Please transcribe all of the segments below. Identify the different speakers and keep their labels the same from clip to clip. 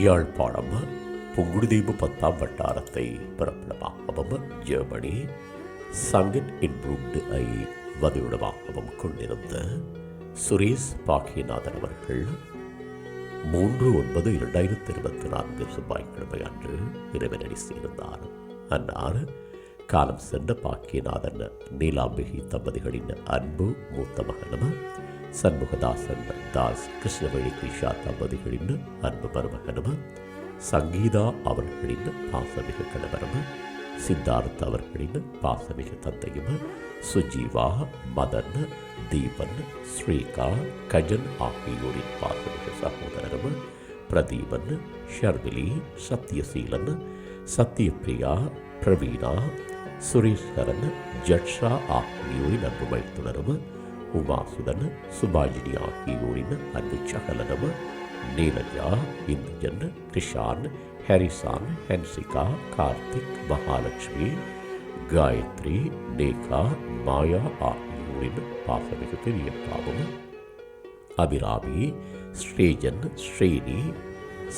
Speaker 1: யாழ்ப்பாணம் புங்குடுதீவு பத்தாம் வட்டாரத்தை பிறப்பிடமாகவும் ஜெர்மனி சங்கட் இன்ப்ரூவ்டு ஐ வதிவிடமாகவும் கொண்டிருந்த சுரேஷ் பாக்கியநாதன் அவர்கள் மூன்று ஒன்பது இரண்டாயிரத்தி இருபத்தி நான்கு செவ்வாய்க்கிழமை அன்று இறைவனடி சேர்ந்தார். அன்னார் காலம் சென்ற பாக்கியநாதன் நீலாம்பிகை தம்பதிகளின் அன்பு மூத்த மகனும் சண்முகதாசன் தாஸ் கிருஷ்ணவேணி கிருஷா தம்பதிகளின் அன்பு மருமகனும் சங்கீதா அவர்களின் பாசமிகு கணவரும் சித்தார்த் அவர்களின் பாசமிகு தந்தையும் சுஜீவா மதன் தீபன் ஸ்ரீகா கஜன் ஆகியோரின் பாசமிகு சகோதரரும் பிரதீபன் ஷர்மிலி சத்யசீலன் சத்யபிரியா பிரவீனா சுரேஸ்வரன் ஜட்ஷா ஆகியோரின் அன்பு வைத்துணரும் உமாசுதன் சுபாஜினி ஆகியோரின் அன்பு சகலனும் நீலஜா இந்துஜன் கிருஷான் ஹரிசான் ஹென்சிகா கார்த்திக் மகாலட்சுமி காயத்ரி நேகா மாயா ஆகியோரின் பாசமிகு பெரியப்பாவும் அபிராமி ஸ்ரீஜன் ஸ்ரீனி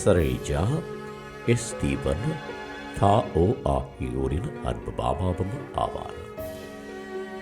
Speaker 1: சரேஜா எஸ்தீபன் தா ஓ ஆகியோரின் அன்பு பாபாவும் ஆவார்.